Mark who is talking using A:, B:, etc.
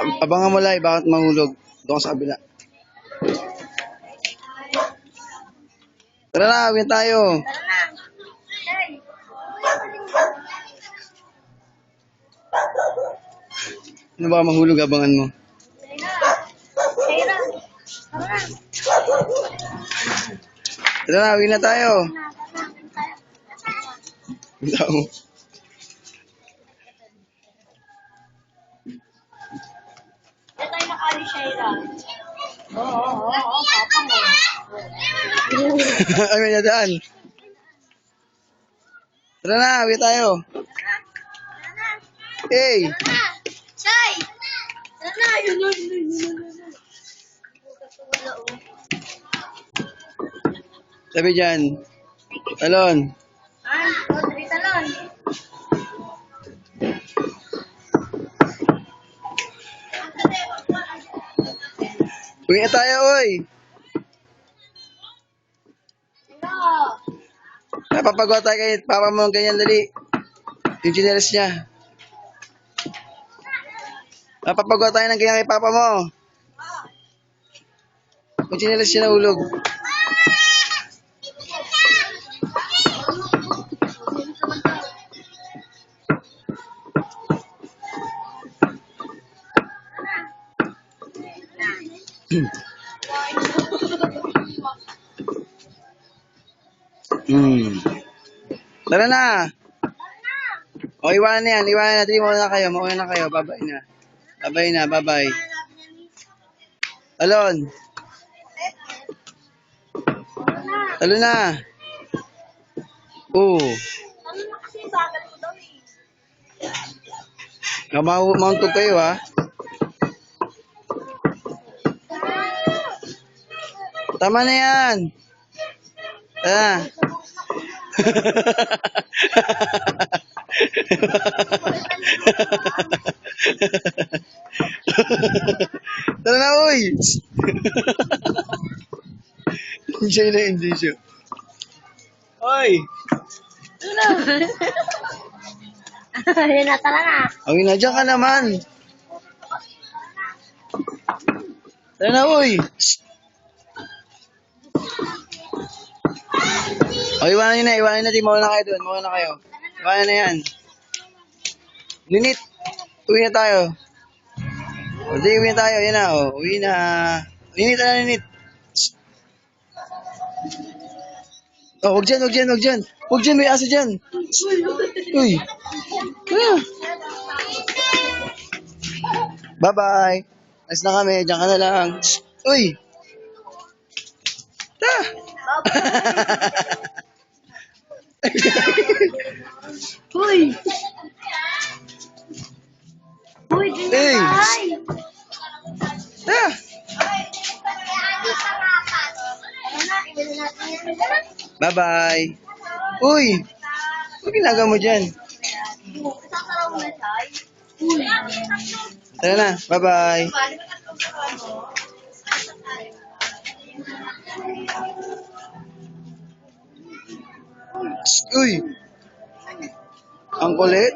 A: Ab- Abangan mo lang, bakit mahulog. Doon sa kabila. Tara na, uwi tayo. Ano ba mahulog, abangan mo. Tara na, uwi na tayo. Bitaw.
B: Ito tayo nakali, Shaira. Oo, oo.
A: Ay, may nadaan. Tara na, uwi tayo. Hey!
B: Shay! Tara na, yun, yun, yun, yun, yun, oh.
A: Sabi dyan. Talon.
B: Audrey Talon.
A: Uwi na tayo, oy! Napapagawa tayo kay papa mo ganyan, dali. Yung chinelas niya. Napapagawa tayo ng ganyan kay papa mo. Yung chinelas niya nahulog. Hmm. Tara na. O, iwanan na yan. Iwanan natin. Mauna na kayo. Mauna na kayo. Babay na. Babay na. Babay. Talon. Talon na. Oo.
B: Ano na eh.
A: Kamauntog kayo ha. Tama na yan. Tara. Tara na, uy! Enjoy na enjoy siya. Oy!
B: Ayun na, tara na.
A: Ang inadyan ka naman. Tara na, uy! O, iwanan nyo na, iwanan na. Di mawala kayo doon. Mawala kayo. Iwanan na yan. Ninit. Uwi na tayo. O, di, uwi na tayo. Yan na, o. Uwi na. Ninit na, ninit. Oh, wag dyan, wag dyan, wag dyan. Wag dyan, may aso dyan. Uy. Ah. Bye-bye. Alis na kami. Diyan ka na lang. Uy. Ta. Hey.
B: Tara.
A: Bye-bye. Uy. Ano ginagawa mo dyan? Tara na. Bye-bye. Uy. Ang kulit.